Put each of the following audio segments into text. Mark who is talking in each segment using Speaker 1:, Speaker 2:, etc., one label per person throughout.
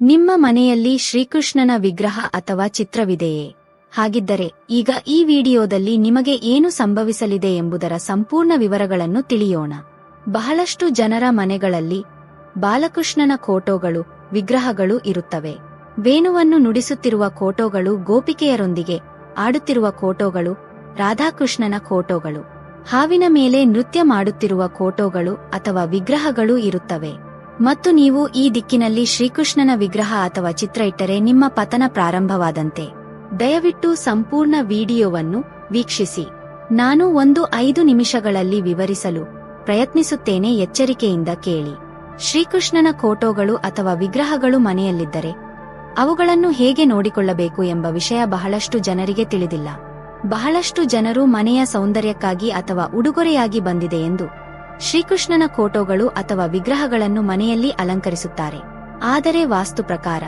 Speaker 1: ನಿಮ್ಮ ಮನೆಯಲ್ಲಿ ಶ್ರೀಕೃಷ್ಣನ ವಿಗ್ರಹ ಅಥವಾ ಚಿತ್ರವಿದೆಯೇ? ಹಾಗಿದ್ದರೆ, ಈಗ ಈ ವಿಡಿಯೋದಲ್ಲಿ ನಿಮಗೆ ಏನು ಸಂಭವಿಸಲಿದೆ ಎಂಬುದರ ಸಂಪೂರ್ಣ ವಿವರಗಳನ್ನು ತಿಳಿಯೋಣ. ಬಹಳಷ್ಟು ಜನರ ಮನೆಗಳಲ್ಲಿ ಬಾಲಕೃಷ್ಣನ ಕೋಟೋಗಳು ವಿಗ್ರಹಗಳು ಇರುತ್ತವೆ. ವೇಣುವನ್ನು ನುಡಿಸುತ್ತಿರುವ ಕೋಟೋಗಳು ಗೋಪಿಕೆಯರೊಂದಿಗೆ ಆಡುತ್ತಿರುವ ಕೋಟೋಗಳು ರಾಧಾಕೃಷ್ಣನ ಕೋಟೋಗಳು ಹಾವಿನ ಮೇಲೆ ನೃತ್ಯ ಮಾಡುತ್ತಿರುವ ಕೋಟೋಗಳು ಅಥವಾ ವಿಗ್ರಹಗಳು ಇರುತ್ತವೆ. ಮತ್ತು ನೀವು ಈ ದಿಕ್ಕಿನಲ್ಲಿ ಶ್ರೀಕೃಷ್ಣನ ವಿಗ್ರಹ ಅಥವಾ ಚಿತ್ರ ಇಟ್ಟರೆ ನಿಮ್ಮ ಪತನ ಪ್ರಾರಂಭವಾದಂತೆ. ದಯವಿಟ್ಟು ಸಂಪೂರ್ಣ ವಿಡಿಯೋವನ್ನು ವೀಕ್ಷಿಸಿ. ನಾನು ಒಂದು ಐದು ನಿಮಿಷಗಳಲ್ಲಿ ವಿವರಿಸಲು ಪ್ರಯತ್ನಿಸುತ್ತೇನೆ ಎಚ್ಚರಿಕೆಯಿಂದ ಕೇಳಿ. ಶ್ರೀಕೃಷ್ಣನ ಫೋಟೋಗಳು ಅಥವಾ ವಿಗ್ರಹಗಳು ಮನೆಯಲ್ಲಿದ್ದರೆ ಅವುಗಳನ್ನು ಹೇಗೆ ನೋಡಿಕೊಳ್ಳಬೇಕು ಎಂಬ ವಿಷಯ ಬಹಳಷ್ಟು ಜನರಿಗೆ ತಿಳಿದಿಲ್ಲ. ಬಹಳಷ್ಟು ಜನರು ಮನೆಯ ಸೌಂದರ್ಯಕ್ಕಾಗಿ ಅಥವಾ ಉಡುಗೊರೆಯಾಗಿ ಬಂದಿದೆ ಎಂದು ಶ್ರೀಕೃಷ್ಣನ ಫೋಟೋಗಳು ಅಥವಾ ವಿಗ್ರಹಗಳನ್ನು ಮನೆಯಲ್ಲಿ ಅಲಂಕರಿಸುತ್ತಾರೆ. ಆದರೆ ವಾಸ್ತು ಪ್ರಕಾರ,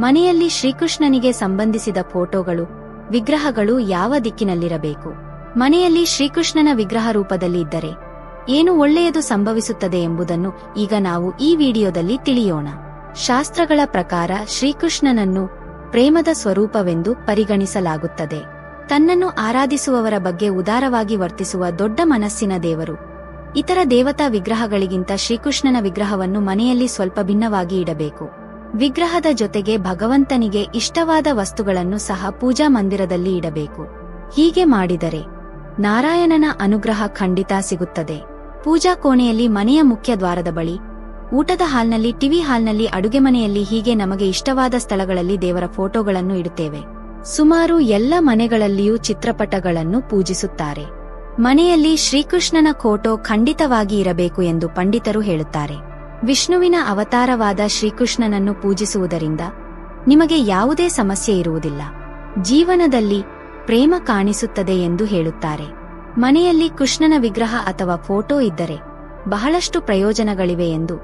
Speaker 1: ಮನೆಯಲ್ಲಿ ಶ್ರೀಕೃಷ್ಣನಿಗೆ ಸಂಬಂಧಿಸಿದ ಫೋಟೋಗಳು, ವಿಗ್ರಹಗಳು ಯಾವ ದಿಕ್ಕಿನಲ್ಲಿರಬೇಕು? ಮನೆಯಲ್ಲಿ ಶ್ರೀಕೃಷ್ಣನ ವಿಗ್ರಹ ರೂಪದಲ್ಲಿ ಇದ್ದರೆ ಏನು ಒಳ್ಳೆಯದು ಸಂಭವಿಸುತ್ತದೆ ಎಂಬುದನ್ನು ಈಗ ನಾವು ಈ ವಿಡಿಯೋದಲ್ಲಿ ತಿಳಿಯೋಣ. ಶಾಸ್ತ್ರಗಳ ಪ್ರಕಾರ ಶ್ರೀಕೃಷ್ಣನನ್ನು ಪ್ರೇಮದ ಸ್ವರೂಪವೆಂದು ಪರಿಗಣಿಸಲಾಗುತ್ತದೆ. ತನ್ನನ್ನು ಆರಾಧಿಸುವವರ ಬಗ್ಗೆ ಉದಾರವಾಗಿ ವರ್ತಿಸುವ ದೊಡ್ಡ ಮನಸ್ಸಿನ ದೇವರು ಇತರ ದೇವತಾ ವಿಗ್ರಹಗಳಿಗಿಂತ ಶ್ರೀಕೃಷ್ಣನ ವಿಗ್ರಹವನ್ನು ಮನೆಯಲ್ಲಿ ಸ್ವಲ್ಪ ಭಿನ್ನವಾಗಿ ಇಡಬೇಕು. ವಿಗ್ರಹದ ಜೊತೆಗೆ ಭಗವಂತನಿಗೆ ಇಷ್ಟವಾದ ವಸ್ತುಗಳನ್ನು ಸಹ ಪೂಜಾ ಮಂದಿರದಲ್ಲಿ ಇಡಬೇಕು. ಹೀಗೆ ಮಾಡಿದರೆ ನಾರಾಯಣನ ಅನುಗ್ರಹ ಖಂಡಿತ ಸಿಗುತ್ತದೆ. ಪೂಜಾ ಕೋಣೆಯಲ್ಲಿ ಮನೆಯ ಮುಖ್ಯ ದ್ವಾರದ ಬಳಿ, ಊಟದ ಹಾಲ್ನಲ್ಲಿ, ಟಿವಿ ಹಾಲ್ನಲ್ಲಿ, ಅಡುಗೆ ಮನೆಯಲ್ಲಿ ಹೀಗೆ ನಮಗೆ ಇಷ್ಟವಾದ ಸ್ಥಳಗಳಲ್ಲಿ ದೇವರ ಫೋಟೋಗಳನ್ನು ಇಡುತ್ತೇವೆ. ಸುಮಾರು ಎಲ್ಲ ಮನೆಗಳಲ್ಲಿಯೂ ಚಿತ್ರಪಟಗಳನ್ನು ಪೂಜಿಸುತ್ತಾರೆ. ಮನೆಯಲ್ಲಿ ಶ್ರೀಕೃಷ್ಣನ ಕೋಟೋ ಖಂಡಿತವಾಗಿ ಇರಬೇಕು ಎಂದು ಪಂಡಿತರು ಹೇಳುತ್ತಾರೆ. ವಿಷ್ಣುವಿನ ಅವತಾರವಾದ ಶ್ರೀಕೃಷ್ಣನನ್ನು ಪೂಜಿಸುವುದರಿಂದ ನಿಮಗೆ ಯಾವುದೇ ಸಮಸ್ಯೆ ಇರುವುದಿಲ್ಲ. ಜೀವನದಲ್ಲಿ ಪ್ರೇಮ ಕಾಣಿಸುತ್ತದೆ ಎಂದು ಹೇಳುತ್ತಾರೆ. ಮನೆಯಲ್ಲಿ ಕೃಷ್ಣನ ವಿಗ್ರಹ ಅಥವಾ ಫೋಟೋ ಇದ್ದರೆ ಬಹಳಷ್ಟು ಪ್ರಯೋಜನಗಳಿವೆ ಎಂದು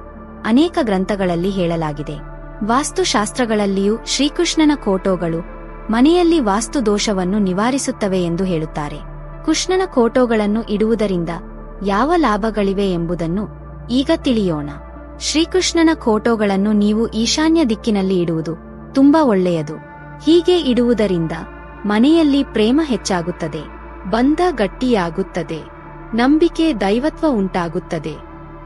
Speaker 1: ಅನೇಕ ಗ್ರಂಥಗಳಲ್ಲಿ ಹೇಳಲಾಗಿದೆ. ವಾಸ್ತುಶಾಸ್ತ್ರಗಳಲ್ಲಿಯೂ ಶ್ರೀಕೃಷ್ಣನ ಕೋಟೋಗಳು ಮನೆಯಲ್ಲಿ ವಾಸ್ತು ದೋಷವನ್ನು ನಿವಾರಿಸುತ್ತವೆ ಎಂದು ಹೇಳುತ್ತಾರೆ. ಕೃಷ್ಣನ ಫೋಟೋಗಳನ್ನು ಇಡುವುದರಿಂದ ಯಾವ ಲಾಭಗಳಿವೆ ಎಂಬುದನ್ನು ಈಗ ತಿಳಿಯೋಣ. ಶ್ರೀಕೃಷ್ಣನ ಫೋಟೋಗಳನ್ನು ನೀವು ಈಶಾನ್ಯ ದಿಕ್ಕಿನಲ್ಲಿ ಇಡುವುದು ತುಂಬಾ ಒಳ್ಳೆಯದು. ಹೀಗೆ ಇಡುವುದರಿಂದ ಮನೆಯಲ್ಲಿ ಪ್ರೇಮ ಹೆಚ್ಚಾಗುತ್ತದೆ, ಬಂಧ ಗಟ್ಟಿಯಾಗುತ್ತದೆ, ನಂಬಿಕೆ ದೈವತ್ವ ಉಂಟಾಗುತ್ತದೆ.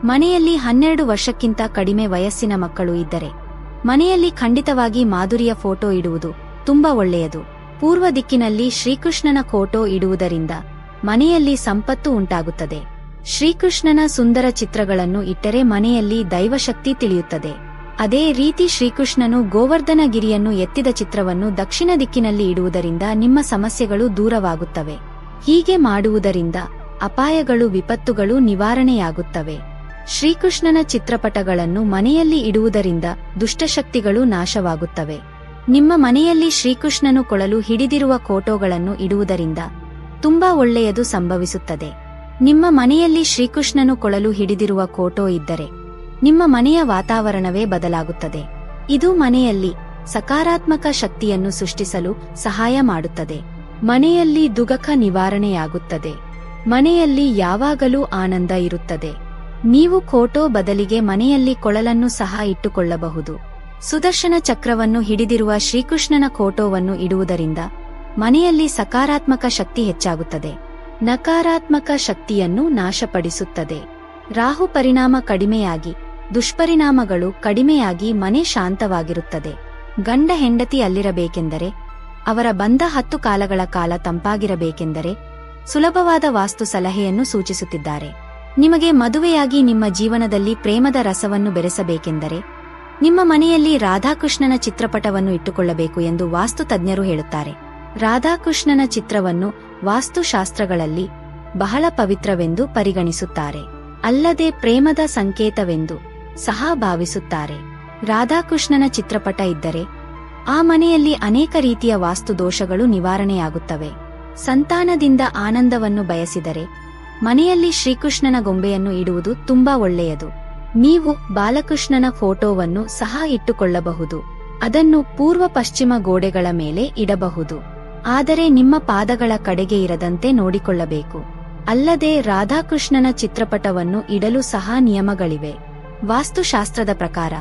Speaker 1: ಮನೆಯಲ್ಲಿ ಹನ್ನೆರಡು ವರ್ಷಕ್ಕಿಂತ ಕಡಿಮೆ ವಯಸ್ಸಿನ ಮಕ್ಕಳು ಇದ್ದರೆ ಮನೆಯಲ್ಲಿ ಖಂಡಿತವಾಗಿ ಮಾಧುರಿಯ ಫೋಟೋ ಇಡುವುದು ತುಂಬಾ ಒಳ್ಳೆಯದು. ಪೂರ್ವ ದಿಕ್ಕಿನಲ್ಲಿ ಶ್ರೀಕೃಷ್ಣನ ಫೋಟೋ ಇಡುವುದರಿಂದ ಮನೆಯಲ್ಲಿ ಸಂಪತ್ತು ಉಂಟಾಗುತ್ತದೆ. ಶ್ರೀಕೃಷ್ಣನ ಸುಂದರ ಚಿತ್ರಗಳನ್ನು ಇಟ್ಟರೆ ಮನೆಯಲ್ಲಿ ದೈವಶಕ್ತಿ ತಿಳಿಯುತ್ತದೆ. ಅದೇ ರೀತಿ ಶ್ರೀಕೃಷ್ಣನು ಗೋವರ್ಧನಗಿರಿಯನ್ನು ಎತ್ತಿದ ಚಿತ್ರವನ್ನು ದಕ್ಷಿಣ ದಿಕ್ಕಿನಲ್ಲಿ ಇಡುವುದರಿಂದ ನಿಮ್ಮ ಸಮಸ್ಯೆಗಳು ದೂರವಾಗುತ್ತವೆ. ಹೀಗೆ ಮಾಡುವುದರಿಂದ ಅಪಾಯಗಳು, ವಿಪತ್ತುಗಳು ನಿವಾರಣೆಯಾಗುತ್ತವೆ. ಶ್ರೀಕೃಷ್ಣನ ಚಿತ್ರಪಟಗಳನ್ನು ಮನೆಯಲ್ಲಿ ಇಡುವುದರಿಂದ ದುಷ್ಟಶಕ್ತಿಗಳು ನಾಶವಾಗುತ್ತವೆ. ನಿಮ್ಮ ಮನೆಯಲ್ಲಿ ಶ್ರೀಕೃಷ್ಣನು ಕೊಳಲು ಹಿಡಿದಿರುವ ಕೋಟೋಗಳನ್ನು ಇಡುವುದರಿಂದ ತುಂಬಾ ಒಳ್ಳೆಯದು ಸಂಭವಿಸುತ್ತದೆ. ನಿಮ್ಮ ಮನೆಯಲ್ಲಿ ಶ್ರೀಕೃಷ್ಣನು ಕೊಳಲು ಹಿಡಿದಿರುವ ಕೋಟೋ ಇದ್ದರೆ ನಿಮ್ಮ ಮನೆಯ ವಾತಾವರಣವೇ ಬದಲಾಗುತ್ತದೆ. ಇದು ಮನೆಯಲ್ಲಿ ಸಕಾರಾತ್ಮಕ ಶಕ್ತಿಯನ್ನು ಸೃಷ್ಟಿಸಲು ಸಹಾಯ ಮಾಡುತ್ತದೆ. ಮನೆಯಲ್ಲಿ ದುಗಖ ನಿವಾರಣೆಯಾಗುತ್ತದೆ. ಮನೆಯಲ್ಲಿ ಯಾವಾಗಲೂ ಆನಂದ ಇರುತ್ತದೆ. ನೀವು ಕೋಟೋ ಬದಲಿಗೆ ಮನೆಯಲ್ಲಿ ಕೊಳಲನ್ನು ಸಹ ಇಟ್ಟುಕೊಳ್ಳಬಹುದು. ಸುದರ್ಶನ ಚಕ್ರವನ್ನು ಹಿಡಿದಿರುವ ಶ್ರೀಕೃಷ್ಣನ ಫೋಟೋವನ್ನು ಇಡುವುದರಿಂದ ಮನೆಯಲ್ಲಿ ಸಕಾರಾತ್ಮಕ ಶಕ್ತಿ ಹೆಚ್ಚಾಗುತ್ತದೆ. ನಕಾರಾತ್ಮಕ ಶಕ್ತಿಯನ್ನು ನಾಶಪಡಿಸುತ್ತದೆ. ರಾಹು ಪರಿಣಾಮ ಕಡಿಮೆಯಾಗಿ, ದುಷ್ಪರಿಣಾಮಗಳು ಕಡಿಮೆಯಾಗಿ ಮನೆ ಶಾಂತವಾಗಿರುತ್ತದೆ. ಗಂಡ ಹೆಂಡತಿ ಅಲ್ಲಿರಬೇಕೆಂದರೆ, ಅವರ ಬಂಧ ಹತ್ತು ಕಾಲಗಳ ಕಾಲ ತಂಪಾಗಿರಬೇಕೆಂದರೆ ಸುಲಭವಾದ ವಾಸ್ತು ಸಲಹೆಯನ್ನು ಸೂಚಿಸುತ್ತಿದ್ದಾರೆ. ನಿಮಗೆ ಮದುವೆಯಾಗಿ ನಿಮ್ಮ ಜೀವನದಲ್ಲಿ ಪ್ರೇಮದ ರಸವನ್ನು ಬೆರೆಸಬೇಕೆಂದರೆ ನಿಮ್ಮ ಮನೆಯಲ್ಲಿ ರಾಧಾಕೃಷ್ಣನ ಚಿತ್ರಪಟವನ್ನು ಇಟ್ಟುಕೊಳ್ಳಬೇಕು ಎಂದು ವಾಸ್ತು ತಜ್ಞರು ಹೇಳುತ್ತಾರೆ. ರಾಧಾಕೃಷ್ಣನ ಚಿತ್ರವನ್ನು ವಾಸ್ತುಶಾಸ್ತ್ರಗಳಲ್ಲಿ ಬಹಳ ಪವಿತ್ರವೆಂದು ಪರಿಗಣಿಸುತ್ತಾರೆ. ಅಲ್ಲದೆ ಪ್ರೇಮದ ಸಂಕೇತವೆಂದು ಸಹ ಭಾವಿಸುತ್ತಾರೆ. ರಾಧಾಕೃಷ್ಣನ ಚಿತ್ರಪಟ ಇದ್ದರೆ ಆ ಮನೆಯಲ್ಲಿ ಅನೇಕ ರೀತಿಯ ವಾಸ್ತು ದೋಷಗಳು ನಿವಾರಣೆಯಾಗುತ್ತವೆ. ಸಂತಾನದಿಂದ ಆನಂದವನ್ನು ಬಯಸಿದರೆ ಮನೆಯಲ್ಲಿ ಶ್ರೀಕೃಷ್ಣನ ಗೊಂಬೆಯನ್ನು ಇಡುವುದು ತುಂಬಾ ಒಳ್ಳೆಯದು. ನೀವು ಬಾಲಕೃಷ್ಣನ ಫೋಟೋವನ್ನು ಸಹ ಇಟ್ಟುಕೊಳ್ಳಬಹುದು. ಅದನ್ನು ಪೂರ್ವ ಪಶ್ಚಿಮ ಗೋಡೆಗಳ ಮೇಲೆ ಇಡಬಹುದು. ಆದರೆ ನಿಮ್ಮ ಪಾದಗಳ ಕಡೆಗೆ ಇರದಂತೆ ನೋಡಿಕೊಳ್ಳಬೇಕು. ಅಲ್ಲದೆ ರಾಧಾಕೃಷ್ಣನ ಚಿತ್ರಪಟವನ್ನು ಇಡಲು ಸಹ ನಿಯಮಗಳಿವೆ. ವಾಸ್ತುಶಾಸ್ತ್ರದ ಪ್ರಕಾರ,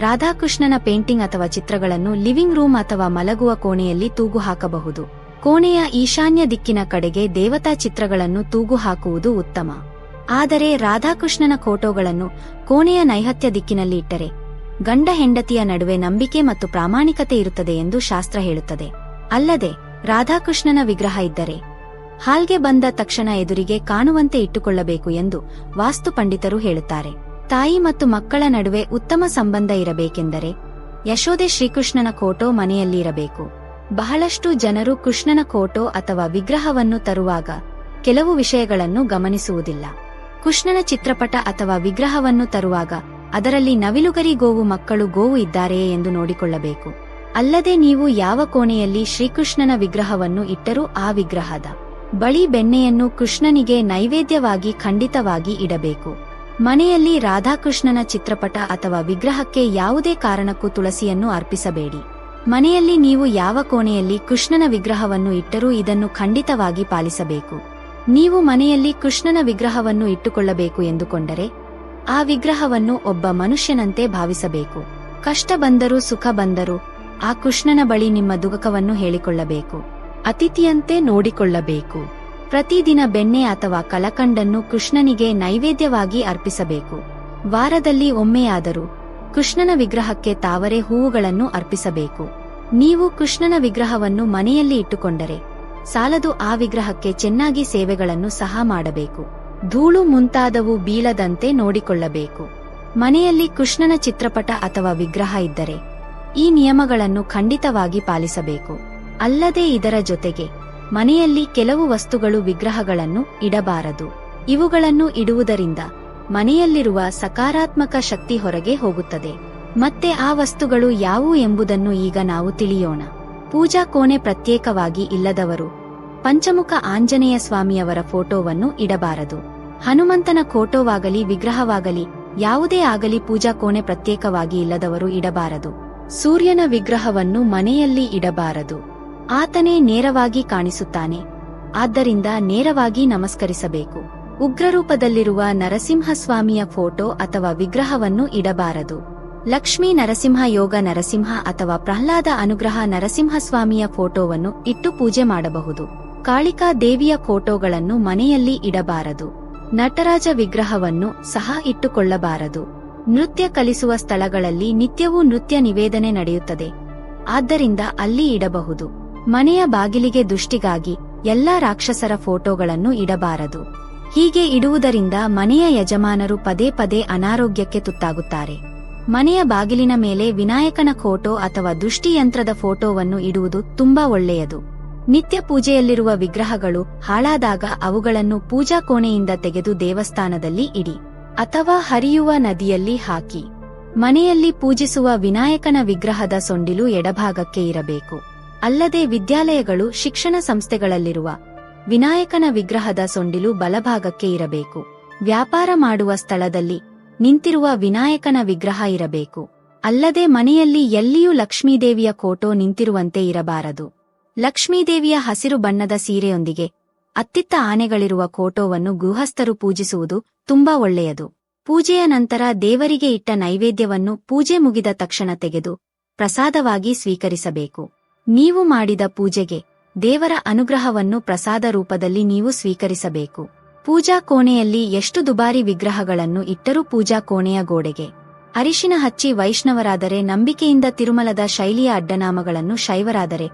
Speaker 1: ರಾಧಾಕೃಷ್ಣನ ಪೇಂಟಿಂಗ್ ಅಥವಾ ಚಿತ್ರಗಳನ್ನು ಲಿವಿಂಗ್ ರೂಮ್ ಅಥವಾ ಮಲಗುವ ಕೋಣೆಯಲ್ಲಿ ತೂಗು ಹಾಕಬಹುದು ಕೋಣೆಯ ಈಶಾನ್ಯ ದಿಕ್ಕಿನ ಕಡೆಗೆ ದೇವತಾ ಚಿತ್ರಗಳನ್ನು ತೂಗು ಹಾಕುವುದು ಉತ್ತಮ. ಆದರೆ ರಾಧಾಕೃಷ್ಣನ ಫೋಟೋಗಳನ್ನು ಕೋಣೆಯ ನೈಹತ್ಯ ದಿಕ್ಕಿನಲ್ಲಿ ಇಟ್ಟರೆ ಗಂಡ ಹೆಂಡತಿಯ ನಡುವೆ ನಂಬಿಕೆ ಮತ್ತು ಪ್ರಾಮಾಣಿಕತೆ ಇರುತ್ತದೆ ಎಂದು ಶಾಸ್ತ್ರ ಹೇಳುತ್ತದೆ. ಅಲ್ಲದೆ ರಾಧಾಕೃಷ್ಣನ ವಿಗ್ರಹ ಇದ್ದರೆ ಹಾಲ್ಗೆ ಬಂದ ತಕ್ಷಣ ಎದುರಿಗೆ ಕಾಣುವಂತೆ ಇಟ್ಟುಕೊಳ್ಳಬೇಕು ಎಂದು ವಾಸ್ತು ಪಂಡಿತರು ಹೇಳುತ್ತಾರೆ. ತಾಯಿ ಮತ್ತು ಮಕ್ಕಳ ನಡುವೆ ಉತ್ತಮ ಸಂಬಂಧ ಇರಬೇಕೆಂದರೆ ಯಶೋದೆ ಶ್ರೀಕೃಷ್ಣನ ಕೋಟೋ ಮನೆಯಲ್ಲಿ ಇರಬೇಕು. ಬಹಳಷ್ಟು ಜನರು ಕೃಷ್ಣನ ಕೋಟೋ ಅಥವಾ ವಿಗ್ರಹವನ್ನು ತರುವಾಗ ಕೆಲವು ವಿಷಯಗಳನ್ನು ಗಮನಿಸುವುದಿಲ್ಲ. ಕೃಷ್ಣನ ಚಿತ್ರಪಟ ಅಥವಾ ವಿಗ್ರಹವನ್ನು ತರುವಾಗ ಅದರಲ್ಲಿ ನವಿಲುಗರಿ ಗೋವು ಮಕ್ಕಳು ಗೋವು ಇದ್ದಾರೆಯೇ ಎಂದು ನೋಡಿಕೊಳ್ಳಬೇಕು. ಅಲ್ಲದೆ ನೀವು ಯಾವ ಕೋಣೆಯಲ್ಲಿ ಶ್ರೀಕೃಷ್ಣನ ವಿಗ್ರಹವನ್ನು ಇಟ್ಟರೂ ಆ ವಿಗ್ರಹದ ಬಳಿ ಬೆಣ್ಣೆಯನ್ನು ಕೃಷ್ಣನಿಗೆ ನೈವೇದ್ಯವಾಗಿ ಖಂಡಿತವಾಗಿ ಇಡಬೇಕು. ಮನೆಯಲ್ಲಿ ರಾಧಾಕೃಷ್ಣನ ಚಿತ್ರಪಟ ಅಥವಾ ವಿಗ್ರಹಕ್ಕೆ ಯಾವುದೇ ಕಾರಣಕ್ಕೂ ತುಳಸಿಯನ್ನು ಅರ್ಪಿಸಬೇಡಿ. ಮನೆಯಲ್ಲಿ ನೀವು ಯಾವ ಕೋಣೆಯಲ್ಲಿ ಕೃಷ್ಣನ ವಿಗ್ರಹವನ್ನು ಇಟ್ಟರೂ ಇದನ್ನು ಖಂಡಿತವಾಗಿ ಪಾಲಿಸಬೇಕು. ನೀವು ಮನೆಯಲ್ಲಿ ಕೃಷ್ಣನ ವಿಗ್ರಹವನ್ನು ಇಟ್ಟುಕೊಳ್ಳಬೇಕು ಎಂದುಕೊಂಡರೆ ಆ ವಿಗ್ರಹವನ್ನು ಒಬ್ಬ ಮನುಷ್ಯನಂತೆ ಭಾವಿಸಬೇಕು. ಕಷ್ಟ ಬಂದರೂ ಸುಖ ಬಂದರೂ ಆ ಕೃಷ್ಣನ ಬಳಿ ನಿಮ್ಮ ದುಃಖವನ್ನು ಹೇಳಿಕೊಳ್ಳಬೇಕು. ಅತಿಥಿಯಂತೆ ನೋಡಿಕೊಳ್ಳಬೇಕು. ಪ್ರತಿದಿನ ಬೆಣ್ಣೆ ಅಥವಾ ಕಲಕಂಡನ್ನು ಕೃಷ್ಣನಿಗೆ ನೈವೇದ್ಯವಾಗಿ ಅರ್ಪಿಸಬೇಕು. ವಾರದಲ್ಲಿ ಒಮ್ಮೆಯಾದರೂ ಕೃಷ್ಣನ ವಿಗ್ರಹಕ್ಕೆ ತಾವರೆ ಹೂವುಗಳನ್ನು ಅರ್ಪಿಸಬೇಕು. ನೀವು ಕೃಷ್ಣನ ವಿಗ್ರಹವನ್ನು ಮನೆಯಲ್ಲಿ ಇಟ್ಟುಕೊಂಡರೆ ಸಾಲದು ಆ ವಿಗ್ರಹಕ್ಕೆ ಚೆನ್ನಾಗಿ ಸೇವೆಗಳನ್ನು ಸಹ ಮಾಡಬೇಕು. ಧೂಳು ಮುಂತಾದವು ಬೀಳದಂತೆ ನೋಡಿಕೊಳ್ಳಬೇಕು. ಮನೆಯಲ್ಲಿ ಕೃಷ್ಣನ ಚಿತ್ರಪಟ ಅಥವಾ ವಿಗ್ರಹ ಇದ್ದರೆ ಈ ನಿಯಮಗಳನ್ನು ಖಂಡಿತವಾಗಿ ಪಾಲಿಸಬೇಕು. ಅಲ್ಲದೆ ಇದರ ಜೊತೆಗೆ ಮನೆಯಲ್ಲಿ ಕೆಲವು ವಸ್ತುಗಳು ವಿಗ್ರಹಗಳನ್ನು ಇಡಬಾರದು. ಇವುಗಳನ್ನು ಇಡುವುದರಿಂದ ಮನೆಯಲ್ಲಿರುವ ಸಕಾರಾತ್ಮಕ ಶಕ್ತಿ ಹೊರಗೆ ಹೋಗುತ್ತದೆ. ಮತ್ತೆ ಆ ವಸ್ತುಗಳು ಯಾವು ಎಂಬುದನ್ನು ಈಗ ನಾವು ತಿಳಿಯೋಣ. ಪೂಜಾ ಕೋಣೆ ಪ್ರತ್ಯೇಕವಾಗಿ ಇಲ್ಲದವರು. ಪಂಚಮುಖ ಆಂಜನೇಯ ಸ್ವಾಮಿಯವರ ಫೋಟೋವನ್ನು ಇಡಬಾರದು. ಹನುಮಂತನ ಫೋಟೋವಾಗಲಿ ವಿಗ್ರಹವಾಗಲಿ, ಯಾವುದೇ ಆಗಲಿ ಪೂಜಾ ಕೋಣೆ ಪ್ರತ್ಯೇಕವಾಗಿ ಇಲ್ಲದವರು ಇಡಬಾರದು. ಸೂರ್ಯನ ವಿಗ್ರಹವನ್ನು ಮನೆಯಲ್ಲಿ ಇಡಬಾರದು. ಆತನೇ ನೇರವಾಗಿ ಕಾಣಿಸುತ್ತಾನೆ. ಆದ್ದರಿಂದ ನೇರವಾಗಿ ನಮಸ್ಕರಿಸಬೇಕು. ಉಗ್ರರೂಪದಲ್ಲಿರುವ ನರಸಿಂಹಸ್ವಾಮಿಯ ಫೋಟೋ ಅಥವಾ ವಿಗ್ರಹವನ್ನು ಇಡಬಾರದು. ಲಕ್ಷ್ಮೀ ನರಸಿಂಹ, ಯೋಗ ನರಸಿಂಹ ಅಥವಾ ಪ್ರಹ್ಲಾದ ಅನುಗ್ರಹ ನರಸಿಂಹಸ್ವಾಮಿಯ ಫೋಟೋವನ್ನು ಇಟ್ಟು ಪೂಜೆ ಮಾಡಬಹುದು. ಕಾಳಿಕಾ ದೇವಿಯ ಫೋಟೋಗಳನ್ನು ಮನೆಯಲ್ಲಿ ಇಡಬಾರದು. ನಟರಾಜ ವಿಗ್ರಹವನ್ನು ಸಹ ಇಟ್ಟುಕೊಳ್ಳಬಾರದು. ನೃತ್ಯ ಕಲಿಸುವ ಸ್ಥಳಗಳಲ್ಲಿ ನಿತ್ಯವೂ ನೃತ್ಯ ನಿವೇದನೆ ನಡೆಯುತ್ತದೆ. ಆದ್ದರಿಂದ ಅಲ್ಲಿ ಇಡಬಹುದು. ಮನೆಯ ಬಾಗಿಲಿಗೆ ದುಷ್ಟಿಗಾಗಿ ಎಲ್ಲಾ ರಾಕ್ಷಸರ ಫೋಟೋಗಳನ್ನು ಇಡಬಾರದು. ಹೀಗೆ ಇಡುವುದರಿಂದ ಮನೆಯ ಯಜಮಾನರು ಪದೇ ಪದೇ ಅನಾರೋಗ್ಯಕ್ಕೆ ತುತ್ತಾಗುತ್ತಾರೆ. ಮನೆಯ ಬಾಗಿಲಿನ ಮೇಲೆ ವಿನಾಯಕನ ಫೋಟೋ ಅಥವಾ ದೃಷ್ಟಿಯಂತ್ರದ ಫೋಟೋವನ್ನು ಇಡುವುದು ತುಂಬಾ ಒಳ್ಳೆಯದು. ನಿತ್ಯ ಪೂಜೆಯಲ್ಲಿರುವ ವಿಗ್ರಹಗಳು ಹಾಳಾದಾಗ ಅವುಗಳನ್ನು ಪೂಜಾ ಕೋಣೆಯಿಂದ ತೆಗೆದು ದೇವಸ್ಥಾನದಲ್ಲಿ ಇಡಿ ಅಥವಾ ಹರಿಯುವ ನದಿಯಲ್ಲಿ ಹಾಕಿ. ಮನೆಯಲ್ಲಿ ಪೂಜಿಸುವ ವಿನಾಯಕನ ವಿಗ್ರಹದ ಸೊಂಡಿಲು ಎಡಭಾಗಕ್ಕೆ ಇರಬೇಕು. ಅಲ್ಲದೆ ವಿದ್ಯಾಲಯಗಳು, ಶಿಕ್ಷಣ ಸಂಸ್ಥೆಗಳಲ್ಲಿರುವ ವಿನಾಯಕನ ವಿಗ್ರಹದ ಸೊಂಡಿಲು ಬಲಭಾಗಕ್ಕೆ ಇರಬೇಕು. ವ್ಯಾಪಾರ ಮಾಡುವ ಸ್ಥಳದಲ್ಲಿ ನಿಂತಿರುವ ವಿನಾಯಕನ ವಿಗ್ರಹ ಇರಬೇಕು. ಅಲ್ಲದೆ ಮನೆಯಲ್ಲಿ ಎಲ್ಲಿಯೂ ಲಕ್ಷ್ಮೀದೇವಿಯ ಕೋಟೋ ನಿಂತಿರುವಂತೆ ಇರಬಾರದು. ಲಕ್ಷ್ಮೀದೇವಿಯ ಹಸಿರು ಬಣ್ಣದ ಸೀರೆಯೊಂದಿಗೆ ಅತ್ತಿತ್ತ ಆನೆಗಳಿರುವ ಕೋಟೋವನ್ನು ಗೃಹಸ್ಥರು ಪೂಜಿಸುವುದು ತುಂಬಾ ಒಳ್ಳೆಯದು. ಪೂಜೆಯ ನಂತರ ದೇವರಿಗೆ ಇಟ್ಟ ನೈವೇದ್ಯವನ್ನು ಪೂಜೆ ಮುಗಿದ ತಕ್ಷಣ ತೆಗೆದು ಪ್ರಸಾದವಾಗಿ ಸ್ವೀಕರಿಸಬೇಕು. ನೀವು ಮಾಡಿದ ಪೂಜೆಗೆ ದೇವರ ಅನುಗ್ರಹವನ್ನು ಪ್ರಸಾದ ರೂಪದಲ್ಲಿ ನೀವು ಸ್ವೀಕರಿಸಬೇಕು. ಪೂಜಾ ಕೋಣೆಯಲ್ಲಿ ಎಷ್ಟು ದುಬಾರಿ ವಿಗ್ರಹಗಳನ್ನು ಇಟ್ಟರೂ ಪೂಜಾ ಕೋಣೆಯ ಗೋಡೆಗೆ. ಅರಿಶಿನ ಹಚ್ಚಿ ವೈಷ್ಣವರಾದರೆ ನಂಬಿಕೆಯಿಂದ ತಿರುಮಲದ ಶೈಲಿಯ ಅಡ್ಡನಾಮಗಳನ್ನು ಶೈವರಾದರೆ.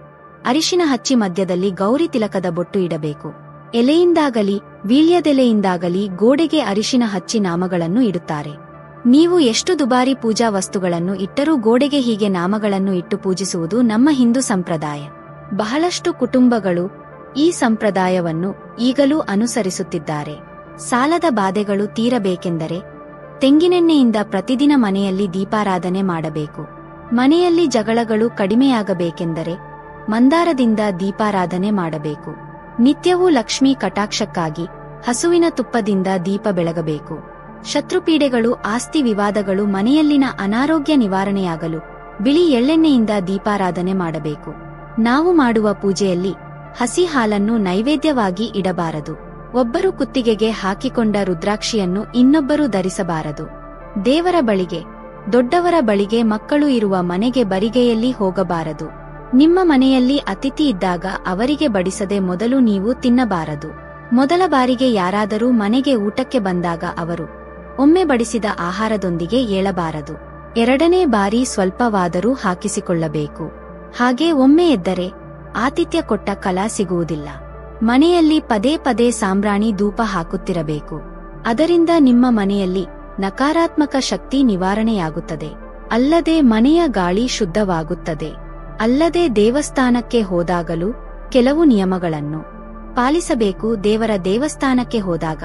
Speaker 1: ಅರಿಶಿನ ಹಚ್ಚಿ ಮಧ್ಯದಲ್ಲಿ ಗೌರಿ ತಿಲಕದ ಬೊಟ್ಟು ಇಡಬೇಕು. ಎಲೆಯಿಂದಾಗಲಿ, ವೀಳ್ಯದೆಲೆಯಿಂದಾಗಲಿ ಗೋಡೆಗೆ ಅರಿಶಿನ ಹಚ್ಚಿ ನಾಮಗಳನ್ನು ಇಡುತ್ತಾರೆ. ನೀವು ಎಷ್ಟು ದುಬಾರಿ ಪೂಜಾ ವಸ್ತುಗಳನ್ನು ಇಟ್ಟರೂ ಗೋಡೆಗೆ ಹೀಗೆ ನಾಮಗಳನ್ನು ಇಟ್ಟು ಪೂಜಿಸುವುದು ನಮ್ಮ ಹಿಂದೂ ಸಂಪ್ರದಾಯ. ಬಹಳಷ್ಟು ಕುಟುಂಬಗಳು ಈ ಸಂಪ್ರದಾಯವನ್ನು ಈಗಲೂ ಅನುಸರಿಸುತ್ತಿದ್ದಾರೆ. ಸಾಲದ ಬಾಧೆಗಳು ತೀರಬೇಕೆಂದರೆ ತೆಂಗಿನೆಣ್ಣೆಯಿಂದ ಪ್ರತಿದಿನ ಮನೆಯಲ್ಲಿ ದೀಪಾರಾಧನೆ ಮಾಡಬೇಕು. ಮನೆಯಲ್ಲಿ ಜಗಳಗಳು ಕಡಿಮೆಯಾಗಬೇಕೆಂದರೆ ಮಂದಾರದಿಂದ ದೀಪಾರಾಧನೆ ಮಾಡಬೇಕು. ನಿತ್ಯವೂ ಲಕ್ಷ್ಮಿ ಕಟಾಕ್ಷಕ್ಕಾಗಿ ಹಸುವಿನ ತುಪ್ಪದಿಂದ ದೀಪ ಬೆಳಗಬೇಕು. ಶತ್ರುಪೀಡೆಗಳು, ಆಸ್ತಿ ವಿವಾದಗಳು ಮನೆಯಲ್ಲಿನ ಅನಾರೋಗ್ಯ ನಿವಾರಣೆಯಾಗಲು ಬಿಳಿ ಎಳ್ಳೆಣ್ಣೆಯಿಂದ ದೀಪಾರಾಧನೆ ಮಾಡಬೇಕು. ನಾವು ಮಾಡುವ ಪೂಜೆಯಲ್ಲಿ ಹಸಿ ಹಾಲನ್ನು ನೈವೇದ್ಯವಾಗಿ ಇಡಬಾರದು. ಒಬ್ಬರು ಕುತ್ತಿಗೆಗೆ ಹಾಕಿಕೊಂಡ ರುದ್ರಾಕ್ಷಿಯನ್ನು ಇನ್ನೊಬ್ಬರು ಧರಿಸಬಾರದು. ದೇವರ ಬಳಿಗೆ, ದೊಡ್ಡವರ ಬಳಿಗೆ ಮಕ್ಕಳು ಇರುವ ಮನೆಗೆ ಬರಿಗೆಯಲ್ಲಿ ಹೋಗಬಾರದು. ನಿಮ್ಮ ಮನೆಯಲ್ಲಿ ಅತಿಥಿ ಇದ್ದಾಗ ಅವರಿಗೆ ಬಡಿಸದೆ ಮೊದಲು ನೀವು ತಿನ್ನಬಾರದು. ಮೊದಲ ಬಾರಿಗೆ ಯಾರಾದರೂ ಮನೆಗೆ ಊಟಕ್ಕೆ ಬಂದಾಗ ಅವರು ಒಮ್ಮೆ ಬಡಿಸಿದ ಆಹಾರದೊಂದಿಗೆ ಏಳಬಾರದು. ಎರಡನೇ ಬಾರಿ ಸ್ವಲ್ಪವಾದರೂ ಹಾಕಿಸಿಕೊಳ್ಳಬೇಕು. ಹಾಗೆ ಒಮ್ಮೆ ಎದ್ದರೆ ಆತಿಥ್ಯ ಕೊಟ್ಟ ಕಲಾ ಸಿಗುವುದಿಲ್ಲ. ಮನೆಯಲ್ಲಿ ಪದೇ ಪದೇ ಸಾಂಬ್ರಾಣಿ ಧೂಪ ಹಾಕುತ್ತಿರಬೇಕು. ಅದರಿಂದ ನಿಮ್ಮ ಮನೆಯಲ್ಲಿ ನಕಾರಾತ್ಮಕ ಶಕ್ತಿ ನಿವಾರಣೆಯಾಗುತ್ತದೆ. ಅಲ್ಲದೆ ಮನೆಯ ಗಾಳಿ ಶುದ್ಧವಾಗುತ್ತದೆ. ಅಲ್ಲದೆ ದೇವಸ್ಥಾನಕ್ಕೆ ಹೋದಾಗಲೂ ಕೆಲವು ನಿಯಮಗಳನ್ನು ಪಾಲಿಸಬೇಕು. ದೇವರ ದೇವಸ್ಥಾನಕ್ಕೆ ಹೋದಾಗ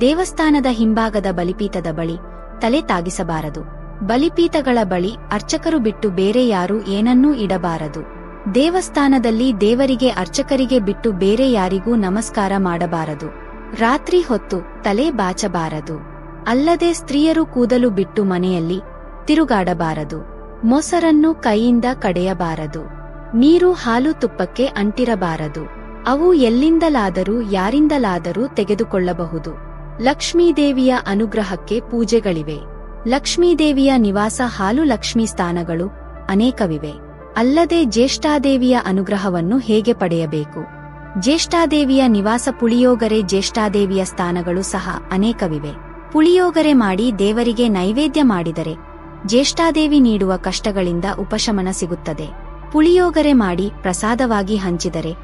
Speaker 1: ದೇವಸ್ಥಾನದ ಹಿಂಭಾಗದ ಬಲಿಪೀಠದ ಬಳಿ ತಲೆ ತಾಗಿಸಬಾರದು. ಬಲಿಪೀಠಗಳ ಬಳಿ ಅರ್ಚಕರು ಬಿಟ್ಟು ಬೇರೆ ಯಾರೂ ಏನನ್ನೂ ಇಡಬಾರದು. ದೇವಸ್ಥಾನದಲ್ಲಿ ದೇವರಿಗೆ ಅರ್ಚಕರಿಗೆ ಬಿಟ್ಟು ಬೇರೆ ಯಾರಿಗೂ ನಮಸ್ಕಾರ ಮಾಡಬಾರದು. ರಾತ್ರಿ ಹೊತ್ತು ತಲೆ ಬಾಚಬಾರದು. ಅಲ್ಲದೆ ಸ್ತ್ರೀಯರು ಕೂದಲು ಬಿಟ್ಟು ಮನೆಯಲ್ಲಿ ತಿರುಗಾಡಬಾರದು. ಮೊಸರನ್ನು ಕೈಯಿಂದ ಕಡೆಯಬಾರದು. ನೀರು ಹಾಲು ತುಪ್ಪಕ್ಕೆ ಅಂಟಿರಬಾರದು. ಅವು ಎಲ್ಲಿಂದಲಾದರೂ ಯಾರಿಂದಲಾದರೂ ತೆಗೆದುಕೊಳ್ಳಬಹುದು. ಲಕ್ಷ್ಮೀದೇವಿಯ ಅನುಗ್ರಹಕ್ಕೆ ಪೂಜೆಗಳಿವೆ. ಲಕ್ಷ್ಮೀದೇವಿಯ ನಿವಾಸ ಹಾಲು ಲಕ್ಷ್ಮೀ ಸ್ಥಾನಗಳು ಅನೇಕವಿವೆ. ಅಲ್ಲದೆ ಜ್ಯೇಷ್ಠಾದೇವಿಯ ಅನುಗ್ರಹವನ್ನು ಹೇಗೆ ಪಡೆಯಬೇಕು? ಜ್ಯೇಷ್ಠಾದೇವಿಯ ನಿವಾಸ ಪುಳಿಯೋಗರೆ ಜ್ಯೇಷ್ಠಾದೇವಿಯ ಸ್ಥಾನಗಳು ಸಹ ಅನೇಕವಿವೆ. ಪುಳಿಯೋಗರೆ ಮಾಡಿ ದೇವರಿಗೆ ನೈವೇದ್ಯ ಮಾಡಿದರೆ ಜ್ಯೇಷ್ಠಾದೇವಿ ನೀಡುವ ಕಷ್ಟಗಳಿಂದ ಉಪಶಮನ ಸಿಗುತ್ತದೆ. ಪುಳಿಯೋಗರೆ ಮಾಡಿ ಪ್ರಸಾದವಾಗಿ ಹಂಚಿದರೆ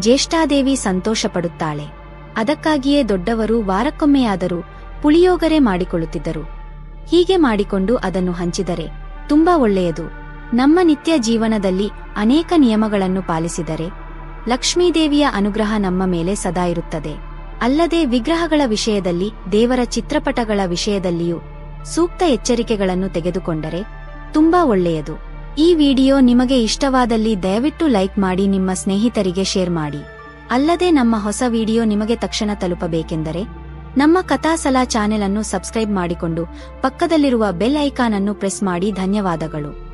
Speaker 1: ಜ್ಯೇಷ್ಠಾದೇವಿ ಸಂತೋಷಪಡುತ್ತಾಳೆ. ಅದಕ್ಕಾಗಿಯೇ ದೊಡ್ಡವರು ವಾರಕ್ಕೊಮ್ಮೆಯಾದರೂ ಪುಳಿಯೋಗರೆ ಮಾಡಿಕೊಳ್ಳುತ್ತಿದ್ದರು. ಹೀಗೆ ಮಾಡಿಕೊಂಡು ಅದನ್ನು ಹಂಚಿದರೆ ತುಂಬಾ ಒಳ್ಳೆಯದು. ನಮ್ಮ ನಿತ್ಯ ಜೀವನದಲ್ಲಿ ಅನೇಕ ನಿಯಮಗಳನ್ನು ಪಾಲಿಸಿದರೆ ಲಕ್ಷ್ಮೀದೇವಿಯ ಅನುಗ್ರಹ ನಮ್ಮ ಮೇಲೆ ಸದಾ ಇರುತ್ತದೆ. ಅಲ್ಲದೆ ವಿಗ್ರಹಗಳ ವಿಷಯದಲ್ಲಿ, ದೇವರ ಚಿತ್ರಪಟಗಳ ವಿಷಯದಲ್ಲಿಯೂ ಸೂಕ್ತ ಎಚ್ಚರಿಕೆಗಳನ್ನು ತೆಗೆದುಕೊಂಡರೆ ತುಂಬಾ ಒಳ್ಳೆಯದು. ಈ ವಿಡಿಯೋ ನಿಮಗೆ ಇಷ್ಟವಾದಲ್ಲಿ ದಯವಿಟ್ಟು ಲೈಕ್ ಮಾಡಿ, ನಿಮ್ಮ ಸ್ನೇಹಿತರಿಗೆ ಶೇರ್ ಮಾಡಿ. ಅಲ್ಲದೆ ನಮ್ಮ ಹೊಸ ವಿಡಿಯೋ ನಿಮಗೆ ತಕ್ಷಣ ತಲುಪಬೇಕೆಂದರೆ ನಮ್ಮ ಕಥಾಸಲಾ ಚಾನೆಲ್ ಅನ್ನು ಸಬ್ಸ್ಕ್ರೈಬ್ ಮಾಡಿಕೊಂಡು ಪಕ್ಕದಲ್ಲಿರುವ ಬೆಲ್ ಐಕಾನ್ ಅನ್ನು ಪ್ರೆಸ್ ಮಾಡಿ. ಧನ್ಯವಾದಗಳು.